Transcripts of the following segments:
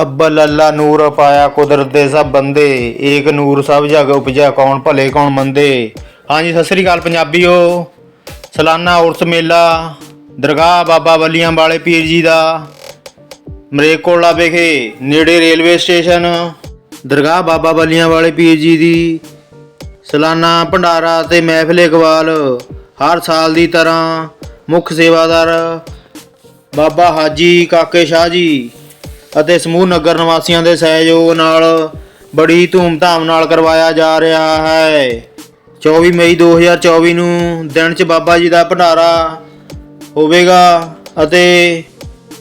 ਅੱਬਲ ਅੱਲਾ ਨੂਰ ਪਾਇਆ ਕੁਦਰਤ ਦੇ ਸਭ ਬੰਦੇ, ਏਕ ਨੂਰ ਸਭ ਜਗ ਉਪਜਿਆ ਕੌਣ ਭਲੇ, ਕੌਣ ਮੰਦੇ। ਹਾਂਜੀ, ਸਤਿ ਸ੍ਰੀ ਅਕਾਲ ਪੰਜਾਬੀਓ। ਸਲਾਨਾ ਉਰਸ ਮੇਲਾ, ਦਰਗਾਹ ਬਾਬਾ ਬੱਲੀਆਂ ਵਾਲੇ ਪੀਰ ਜੀ ਦਾ। ਮਰੇਕੋਲਾ ਵਿਖੇ ਨੇੜੇ ਰੇਲਵੇ ਸਟੇਸ਼ਨ, ਦਰਗਾਹ ਬਾਬਾ ਬੱਲੀਆਂ ਵਾਲੇ ਪੀਰ ਜੀ ਦੀ। ਸਲਾਨਾ ਭੰਡਾਰਾ ਤੇ ਮਹਿਫਿਲ ਇਕਬਾਲ ਹਰ ਸਾਲ ਦੀ ਤਰ੍ਹਾਂ ਮੁੱਖ ਸੇਵਾਦਾਰ ਬਾਬਾ ਹਾਜੀ ਕਾਕੇ ਸ਼ਾਹ ਜੀ। ਅਤੇ ਸਮੂਹ ਨਗਰ ਨਿਵਾਸੀਆਂ ਦੇ ਸਹਿਯੋਗ ਨਾਲ ਬੜੀ ਧੂਮਧਾਮ ਨਾਲ ਕਰਵਾਇਆ ਜਾ ਰਿਹਾ ਹੈ। 24 ਮਈ 2024 ਨੂੰ ਦਿਨ 'ਚ ਬਾਬਾ ਜੀ ਦਾ ਭੰਡਾਰਾ ਹੋਵੇਗਾ ਅਤੇ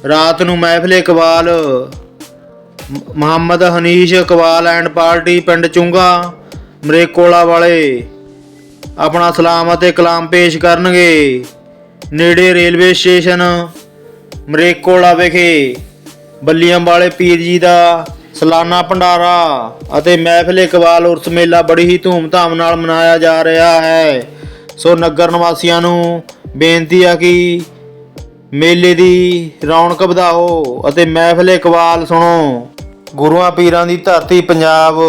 ਰਾਤ ਨੂੰ ਮਹਿਫਿਲ ਇਕਬਾਲ, ਮੁਹੰਮਦ ਹਨੀਸ਼ ਇਕਬਾਲ ਐਂਡ ਪਾਰਟੀ ਪਿੰਡ ਚੁੰਗਾ, ਮਰੇਕੋਲਾ ਵਾਲੇ ਆਪਣਾ ਸਲਾਮ ਅਤੇ ਕਲਾਮ ਪੇਸ਼ ਕਰਨਗੇ। ਨੇੜੇ ਰੇਲਵੇ ਸਟੇਸ਼ਨ ਮਰੇਕੋਲਾ ਵਿਖੇ ਬੱਲੀਆਂ ਵਾਲੇ ਪੀਰ ਜੀ ਦਾ, ਸਲਾਨਾ ਭੰਡਾਰਾ ਅਤੇ ਮਹਿਫਿਲ ਇਕਬਾਲ ਉਰਸ ਮੇਲਾ ਬੜੀ ਹੀ ਧੂਮਧਾਮ ਨਾਲ ਮਨਾਇਆ ਜਾ ਰਿਹਾ ਹੈ। ਸੋ ਨਗਰ ਨਿਵਾਸੀਆਂ ਨੂੰ ਬੇਨਤੀ ਆ ਕਿ ਮੇਲੇ ਦੀ ਰੌਣਕ ਵਧਾਓ ਅਤੇ ਮਹਿਫਿਲ ਇਕਬਾਲ ਸੁਣੋ। ਗੁਰੂਆਂ ਪੀਰਾਂ ਦੀ ਧਰਤੀ ਪੰਜਾਬ,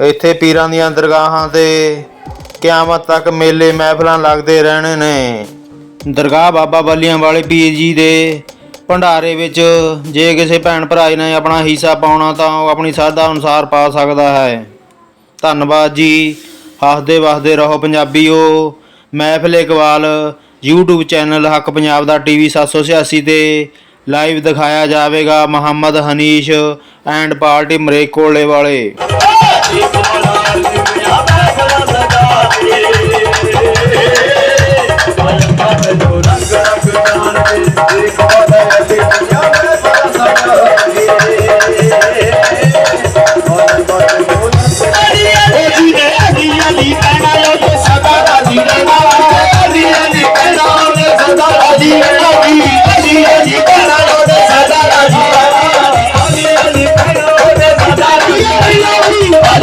ਇੱਥੇ ਪੀਰਾਂ ਦੀਆਂ ਦਰਗਾਹਾਂ ਤੇ ਕਿਆਮਤ ਤੱਕ ਮੇਲੇ ਮਹਿਫਲਾਂ ਲੱਗਦੇ ਰਹਿਣੇ ਨੇ। ਦਰਗਾਹ ਬਾਬਾ ਬੱਲੀਆਂ ਵਾਲੇ ਪੀਰ ਜੀ ਦੇ ਭੰਡਾਰੇ ਵਿੱਚ ਜੇ ਕਿਸੇ ਭੈਣ ਭਰਾ ਨੇ ਆਪਣਾ ਹਿੱਸਾ ਪਾਉਣਾ ਤਾਂ ਉਹ ਆਪਣੀ ਸਰਦਾ ਅਨੁਸਾਰ ਪਾ ਸਕਦਾ ਹੈ। ਧੰਨਵਾਦ ਜੀ। ਹੱਸਦੇ ਵਸਦੇ ਰਹੋ ਪੰਜਾਬੀਓ। ਮਹਿਫਿਲ ਇਕਬਾਲ, YouTube ਚੈਨਲ ਹੱਕ ਪੰਜਾਬ ਦਾ ਟੀਵੀ 786 ਤੇ ਲਾਈਵ ਦਿਖਾਇਆ ਜਾਵੇਗਾ ਮੁਹੰਮਦ ਹਨੀਸ਼ ਐਂਡ ਪਾਰਟੀ ਮਰੇਕੋਲੇ ਵਾਲੇ।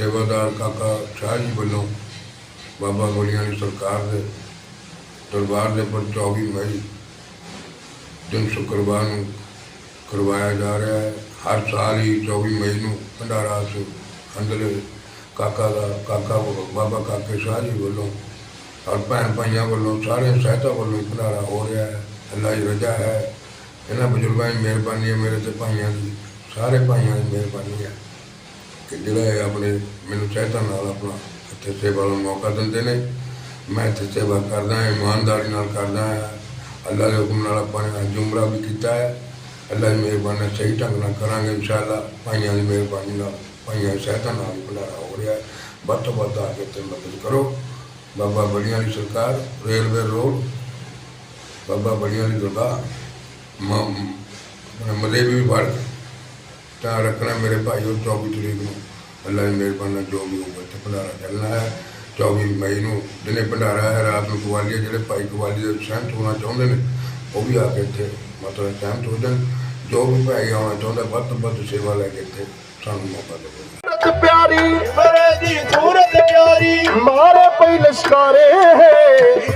ਸੇਵਾਦਾਰ ਕਾਕਾ ਸ਼ਾਹ ਜੀ ਵੱਲੋਂ ਬਾਬਾ ਗੋਲੀਆਂ ਦੀ ਸਰਕਾਰ ਦੇ ਦਰਬਾਰ ਦੇ ਪਰ 24 ਮਈ ਦਿਨ ਸ਼ੁੱਕਰਵਾਰ ਨੂੰ ਕਰਵਾਇਆ ਜਾ ਰਿਹਾ ਹੈ। ਹਰ ਸਾਲ ਹੀ 24 ਮਈ ਨੂੰ ਭੰਡਾਰਾ ਸ ਅੰਦਲੇ ਕਾਕਾ ਦਾ, ਕਾਕਾ ਬਾਬਾ ਕਾਕੇ ਸ਼ਾਹ ਜੀ ਵੱਲੋਂ ਔਰ ਭੈਣ ਭਾਈਆਂ ਵੱਲੋਂ, ਸਾਰੇ ਸਹਿਤਾ ਵੱਲੋਂ ਭੰਡਾਰਾ ਹੋ ਰਿਹਾ ਹੈ। ਅੱਲਾ ਦੀ ਰਜ਼ਾ ਹੈ। ਇਹਨਾਂ ਬਜ਼ੁਰਗਾਂ ਦੀ ਮਿਹਰਬਾਨੀ ਹੈ, ਮੇਰੇ ਤੇ ਭਾਈਆਂ ਦੀ, ਸਾਰੇ ਭਾਈਆਂ ਦੀ ਮਿਹਰਬਾਨੀ ਹੈ। ਕਿ ਜਿਹੜਾ ਇਹ ਆਪਣੇ ਮੈਨੂੰ ਸਹਿਤਾ ਨਾਲ ਆਪਣਾ ਇੱਥੇ ਸੇਵਾ ਦਾ ਮੌਕਾ ਦਿੰਦੇ ਨੇ। ਮੈਂ ਇੱਥੇ ਸੇਵਾ ਕਰਦਾ ਹਾਂ, ਇਮਾਨਦਾਰੀ ਨਾਲ ਕਰਦਾ ਹਾਂ। ਅੱਲਾ ਦੇ ਹੁਕਮ ਨਾਲ ਆਪਾਂ ਨੇ ਅੱਜ ਉਮਰਾ ਵੀ ਕੀਤਾ ਹੈ। ਅੱਲਾ ਦੀ ਮਿਹਰਬਾਨੀ ਨਾਲ ਸਹੀ ਢੰਗ ਨਾਲ ਕਰਾਂਗੇ ਇਨਸ਼ਾਅੱਲਾ। ਭਾਈਆਂ ਦੀ ਮਿਹਰਬਾਨੀ ਨਾਲ ਭਾਈਆਂ ਦੀ ਸਹਾਇਤਾ ਨਾਲ ਭੰਡਾਰਾ ਹੋ ਰਿਹਾ ਹੈ। ਵੱਧ ਤੋਂ ਵੱਧ ਆ ਕੇ ਤੇ ਮਦਦ ਕਰੋ। ਬਾਬਾ ਬੜੀਆਂ ਦੀ ਸਰਕਾਰ, ਰੇਲਵੇ ਰੋਡ, ਬਾਬਾ ਬੜੀਆਂ ਦੀ ਦਰਗਾਹ ਮਲੇ ਵੀ ਵੜ ਤਾਂ ਰੱਖਣਾ ਮੇਰੇ ਭਾਈ ਉਹ 24 ਤਰੀਕ ਨੂੰ। ਅੱਲਾ ਦੀ ਮਿਹਰਬਾਨੀ ਨਾਲ ਜੋ ਵੀ ਹੋਊਗਾ ਤੇ ਭੰਡਾਰਾ ਚੱਲਣਾ ਹੈ। 24 ਮਈ ਨੂੰ ਦਿਨੇ ਭੰਡਾਰਾ ਹੈ, ਰਾਤ ਨੂੰ ਕਵਾਲੀਆ ਜਿਹੜੇ ਭਾਈ ਕਵਾਲੀ ਸਹਿਮਤ ਹੋਣਾ ਚਾਹੁੰਦੇ ਨੇ, ਉਹ ਵੀ ਆ ਕੇ ਇੱਥੇ ਮਤਲਬ ਸਹਿਮਤ ਹੋ ਜਾਣ। ਜੋ ਵੀ ਭਾਈ ਆਉਣਾ ਚਾਹੁੰਦਾ, ਵੱਧ ਤੋਂ ਵੱਧ ਸੇਵਾ ਲੈ ਕੇ ਇੱਥੇ ਸਾਨੂੰ ਮੌਕਾ ਦੇਵੇ ਪਿਆਰੀ, ਮੇਰੇ ਦੀ ਸੂਰਤ ਪਿਆਰੀ, ਮਾਰੇ ਪਈ ਲਸ਼ਕਾਰੇ।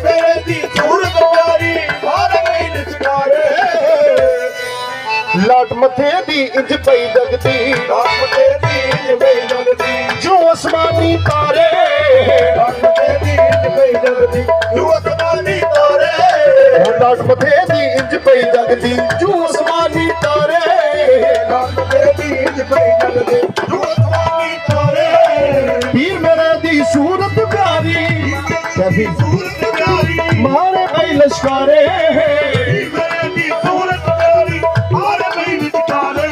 ਮੇਰੇ ਦੀ ਸੂਰਤ ਪਿਆਰੀ ਹਰ ਕੋਈ ਨਿਚਕਾਰੇ ਲਾਟ ਮੱਥੇ ਦੀ ਇੰਜ ਪਈ ਕੈਸੀ ਸੂਰਤ ਪਿਆਰੀ ਮਾਰੇ ਪਈ ਲਸ਼ਕਾਰੇ। ਮੇਰੇ ਦੀ ਸੂਰਤ ਪਿਆਰੀ ਹਰ ਕੋਈ ਨਿਚਕਾਰੇ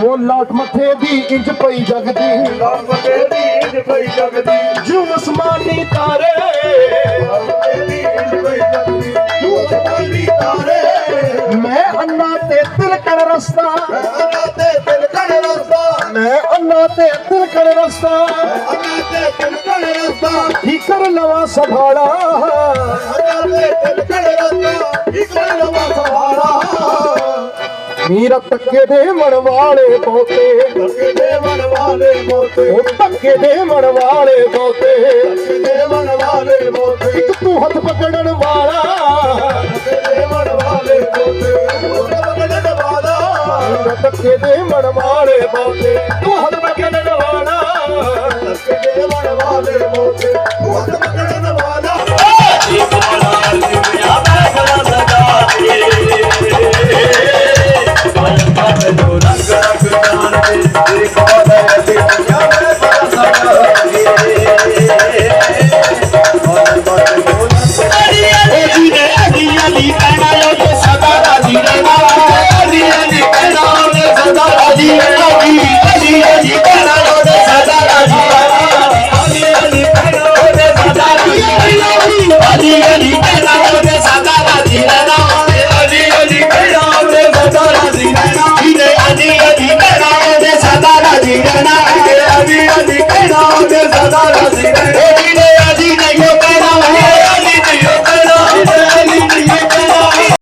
ਉਹ ਲਾਟ ਮੱਥੇ ਦੀ ਇੰਜ ਪਈ ਜਗਦੀ। ਲਾਲ ਮੱਥੇ ਦੀ ਇੰਜ ਪਈ ਜਗਦੀ ਜੂ ਅਸਮਾਨੀ ਤਾਰੇ। ਮੈਂ ਅੰਨਾ ਤੇ ਤਿਲਕਣ ਰਸਤਾ। ਅੰਨਾ ਤੇ ਤਿਲਕਣ ਅੰਨਾ ਤੇ ਤਿਲਕਣ ਰਸਤਾ ਅੰਨਾ ਤੇ ਤਿਲਕਣ ਰਸਤਾ। ਹੀ ਕਰ ਲਵਾ ਸੰਭਾਲਾ। ਅੰਨਾ ਤੇ ਤਿਲਕਣ ਰਸਤਾ ਇੱਕ ਮੀਰਾ ਤੱਕੇ ਦੇ ਮਣ ਵਾਲੇ ਬਹੁਤੇ। ਧੱਕੇ ਦੇ ਮਨ ਵਾਲੇ ਮੋਤੇ ਉਹ ਤੱਕੇ ਦੇ ਮਣ ਵਾਲੇ ਬਹੁਤੇ। ਧੱਕੇ ਦੇ ਮਨ ਵਾਲੇ ਮੋਤੇ ਇੱਕ ਤੂੰ ਹੱਥ ਪਕੜਨ ਵਾਲਾ ਧੱਕੇ ਦੇ ਮਨ ਵਾਲੇ ਮੋਤੇ ਵਾਲਾ। ਤੱਕੇ ਦੇ ਮਣ ਵਾਲੇ ਬਹੁਤੇ ਤੂੰ ਹੱਥ ਪਕੜਨ ਵਾਲਾ ਧੱਕੇ ਦੇ